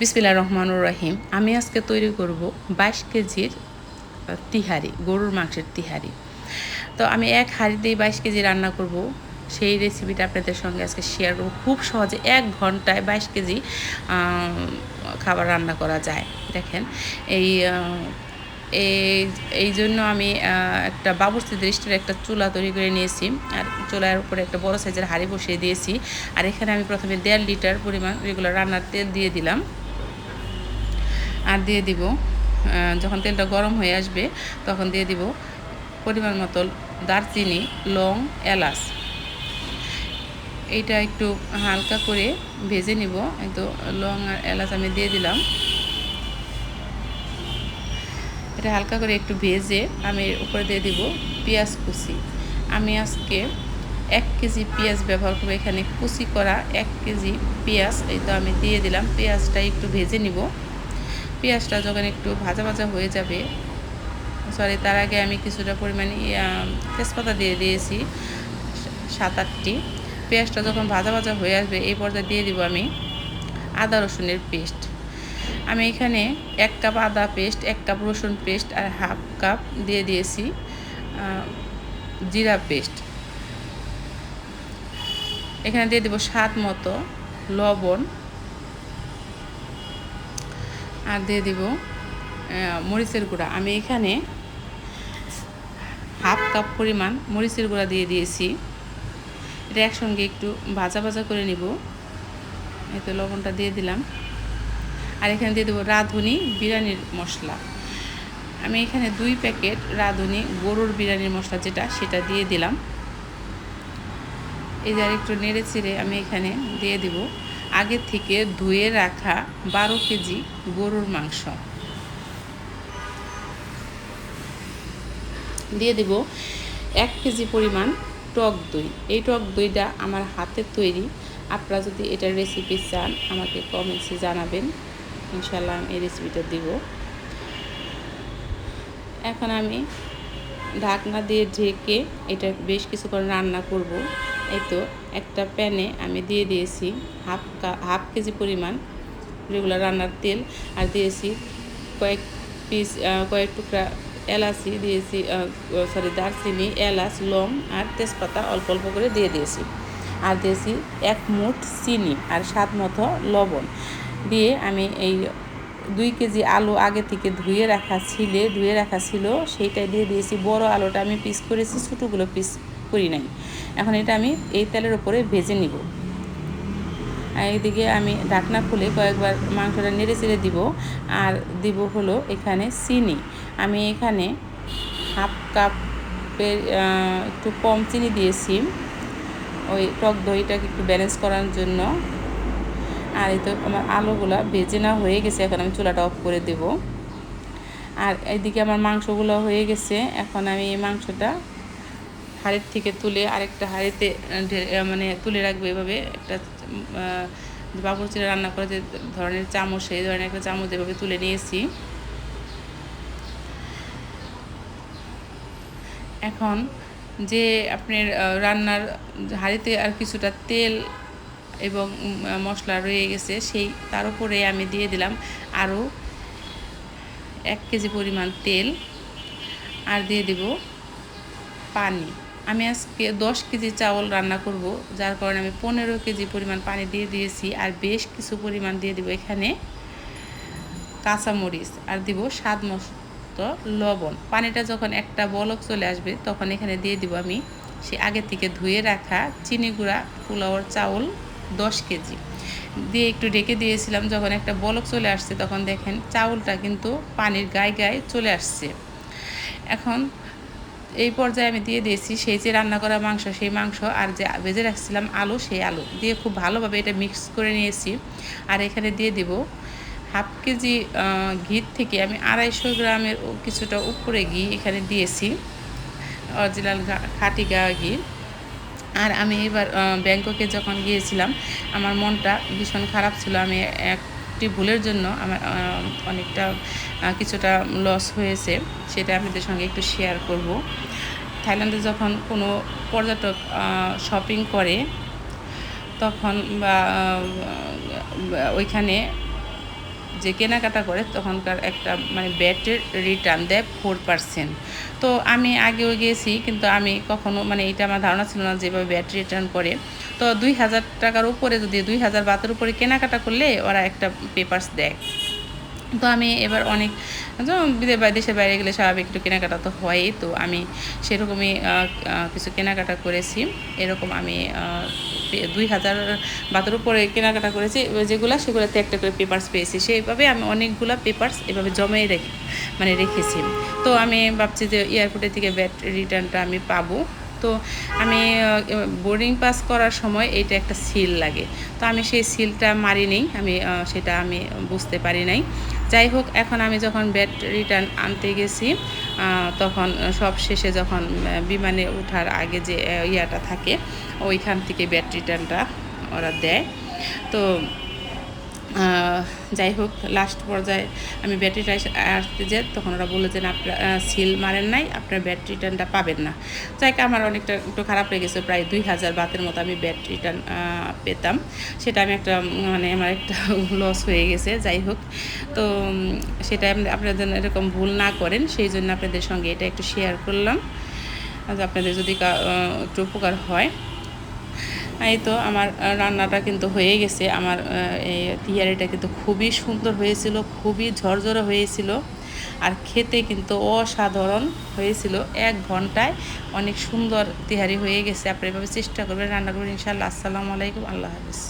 বিসমিল্লা রহমানুর রহিম। আমি আজকে তৈরি করব বাইশ কেজির তিহারি, গরুর মাংসের তিহারি। তো আমি এক হাঁড়িতেই বাইশ কেজি রান্না করব। সেই রেসিপিটা আপনাদের সঙ্গে আজকে শেয়ার করব। খুব সহজে এক ঘন্টায় বাইশ কেজি খাবার রান্না করা যায়। দেখেন, এই এই জন্য আমি একটা বাবুর্চি দৃষ্টির একটা চুলা তৈরি করে নিয়েছি। আর চুলার উপরে একটা বড় সাইজের হাঁড়ি বসিয়ে দিয়েছি। আর এখানে আমি প্রথমে দেড় লিটার পরিমাণ রেগুলার রান্নার তেল দিয়ে দিলাম। আর দিয়ে দিব যখন তেলটা গরম হয়ে আসবে, তখন দিয়ে দিব পরিমাণ মতো দারচিনি, লং, এলাচ। এইটা একটু হালকা করে ভেজে নিব একটু লং আর এলাচ আমি দিয়ে দিলাম। এটা হালকা করে একটু ভেজে আমি উপরে দিয়ে দিব পেঁয়াজ কুচি। আমি আজকে এক কেজি পেঁয়াজ ব্যবহার করব, এখানে কুচি করা এক কেজি পেঁয়াজ, এই তো আমি দিয়ে দিলাম। পেঁয়াজটা একটু ভেজে নিব। পেঁয়াজটা যখন একটু ভাজা ভাজা হয়ে যাবে সরি তার আগে আমি কিছুটা পরিমাণে তেজপাতা দিয়ে দিয়েছি, সাত আটটি। পেঁয়াজটা যখন ভাজা ভাজা হয়ে আসবে, এই পর্যায়ে দিয়ে দিব আমি আদা রসুনের পেস্ট। আমি এখানে এক কাপ আদা পেস্ট, এক কাপ রসুন পেস্ট আর হাফ কাপ দিয়ে দিয়েছি জিরা পেস্ট। এখানে দিয়ে দেবো স্বাদ মতো লবণ। আর দিয়ে দিব মরিচের গুঁড়া। আমি এখানে হাফ কাপ পরিমাণ মরিচের গুঁড়া দিয়ে দিয়েছি। এটা একসঙ্গে একটু ভাজা ভাজা করে নিব। এতে লবণটা দিয়ে দিলাম। আর এখানে দিয়ে দেবো রাঁধুনি বিরিয়ানির মশলা। আমি এখানে দুই প্যাকেট রাঁধুনি গরুর বিরিয়ানির মশলা যেটা, সেটা দিয়ে দিলাম। এই যে একটু নেড়ে চেড়ে আমি এখানে দিয়ে দিব। আগে থেকে ধুয়ে রাখা বারো কেজি গরুর মাংস। দিয়ে দেব এক কেজি পরিমাণ টক দই। এই টক দইটা আমার হাতের তৈরি। আপনারা যদি এটার রেসিপি চান, আমাকে কমেন্টসে জানাবেন। ইনশাল্লাহ আমি এই রেসিপিটা দিব। এখন আমি ঢাকনা দিয়ে ঢেকে এটা বেশ কিছুক্ষণ রান্না করব। এই তো একটা প্যানে আমি দিয়ে দিয়েছি হাফ হাফ কেজি পরিমাণ রেগুলার রান্নার তেল আর দিয়েছি কয়েক পিস কয়েক টুকরা এলাচি, দিয়েছি সরি দারচিনি, এলাচ, লং আর তেজপাতা অল্প অল্প করে দিয়ে দিয়েছি। আর দিয়েছি এক মুঠ চিনি আর স্বাদ মতো লবণ। দিয়ে আমি এই দুই কেজি আলু আগে থেকে ধুয়ে রাখা ছিলে, ধুয়ে রাখা ছিল, সেইটাই দিয়ে দিয়েছি। বড় আলুটা আমি পিস করেছি, ছোটোগুলো পিস করি নাই। এখন এটা আমি এই তেলের উপরে ভেজে নিব। এইদিকে আমি ঢাকনা খুলে কয়েকবার মাংসটা নেড়ে চেড়ে দিব। আর দিব হলো এখানে চিনি। আমি এখানে হাফ কাপের একটু কম চিনি দিয়েছি। ওই টক দইটাকে একটু ব্যালেন্স করার জন্য। আর এই তো আমার আলুগুলা ভেজে না হয়ে গেছে। এখন আমি চুলাটা অফ করে দেব। আর এইদিকে আমার মাংসগুলো হয়ে গেছে। এখন আমি এই মাংসটা হাড়ির থেকে তুলে আরেকটা হাড়িতে মানে তুলে রাখবে এভাবে। একটা বাবুরচিরা রান্না করে যে ধরনের চামচ, সেই ধরনের একটা চামচ এভাবে তুলে নিয়েছি। এখন যে আপনার রান্নার হাঁড়িতে আর কিছুটা তেল এবং মশলা রয়ে গেছে, সেই, তার উপরে আমি দিয়ে দিলাম আরও এক কেজি পরিমাণ তেল। আর দিয়ে দেব পানি। আমি আজকে দশ কেজি চাউল রান্না করব, যার কারণে আমি পনেরো কেজি পরিমাণ পানি দিয়ে দিয়েছি আর বেশ কিছু পরিমাণ দিয়ে দিব এখানে কাঁচামরিচ আর দিব স্বাদ মতো লবণ। পানিটা যখন একটা বলক চলে আসবে, তখন এখানে দিয়ে দিব আমি সে আগে থেকে ধুয়ে রাখা চিনি গুঁড়া পোলাওয়ার চাউল দশ কেজি। দিয়ে একটু ডেকে দিয়েছিলাম, যখন একটা বলক চলে আসছে, তখন দেখেন চাউলটা কিন্তু পানির গায়ে গায়ে চলে আসছে। এখন এই পর্যায়ে আমি দিয়ে দিয়েছি, সেই যে রান্না করা মাংস, সেই মাংস আর যে ভেজে রাখছিলাম আলু, সেই আলু দিয়ে খুব ভালোভাবে এটা মিক্স করে নিয়েছি। আর এখানে দিয়ে দিব হাফ কেজি ঘির থেকে আমি আড়াইশো গ্রামের কিছুটা উপরে ঘি এখানে দিয়েছি, অরিজিনাল খাটি গা ঘি। আর আমি এবার ব্যাংককে যখন গিয়েছিলাম, আমার মনটা ভীষণ খারাপ ছিল, আমি একটি ভুলের জন্য আমার অনেকটা কিছুটা লস হয়েছে, সেটা আপনাদের সঙ্গে একটু শেয়ার করব। থাইল্যান্ডে যখন কোনো পর্যটক শপিং করে, তখন বা, ওইখানে যে কেনাকাটা করে তখনকার একটা মানে ব্যাটের রিটার্ন দেয় ফোর পার্সেন্ট তো আমি আগেও গিয়েছি, কিন্তু আমি কখনো মানে এটা আমার ধারণা ছিল না যেভাবে ব্যাট রিটার্ন করে। তো দুই হাজার টাকার উপরে যদি দুই হাজার বাতের উপরে কেনাকাটা করলে ওরা একটা পেপার্স দেয়। তো আমি এবার অনেক দেশের বাইরে গেলে স্বাভাবিক একটু কেনাকাটা তো হয়ই। তো আমি সেরকমই কিছু কেনাকাটা করেছি। এরকম আমি দুই হাজার বাতের উপরে কেনাকাটা করেছি যেগুলো সেগুলোতে একটা করে পেপার্স পেয়েছি। সেইভাবে আমি অনেকগুলো পেপার্স এভাবে জমাই রেখে মানে রেখেছি। তো আমি ভাবছি যে এয়ারপোর্টের থেকে ব্যাট রিটার্নটা আমি পাবো। তো আমি বোর্ডিং পাস করার সময় এটা একটা সিল লাগে। তো আমি সেই সিলটা মারি নেই আমি সেটা আমি বুঝতে পারি নাই। যাই হোক, এখন আমি যখন ব্যাট রিটার্ন আনতে গেছি তখন সব শেষে যখন বিমানে ওঠার আগে যে ইয়াটা থাকে, ওইখান থেকে ব্যাট রিটার্নটা ওরা দেয়। তো যাই হোক লাস্ট পর্যায়ে আমি ব্যাটারিটা আসতে যে তখন ওরা বলল যে আপনার সিল মারেন নাই, আপনার ব্যাটারি রিটার্নটা পাবেন না। যাই আমার অনেকটা একটু খারাপ হয়ে গেছে, প্রায় দুই হাজার বাতের মতো আমি ব্যাটারি রিটার্ন পেতাম। সেটা আমি একটা মানে আমার একটা লস হয়ে গেছে, যাই হোক। তো সেটা আপনাদের এরকম ভুল না করেন, সেই জন্য আপনাদের সঙ্গে এটা একটু শেয়ার করলাম। আপনাদের যদি একটু উপকার হয়। এই তো আমার রান্নাটা কিন্তু হয়ে গেছে। আমার এই তিয়ারিটা কিন্তু খুবই সুন্দর হয়েছিল, খুবই ঝরঝরে হয়েছিল আর খেতে কিন্তু অসাধারণ হয়েছিল। এক ঘন্টায় অনেক সুন্দর তিহারি হয়ে গেছে। আপনি এভাবে চেষ্টা করবেন, রান্না করবেন। ইনশাআল্লাহ। আসসালামু আলাইকুম। আল্লাহ হাফিজ।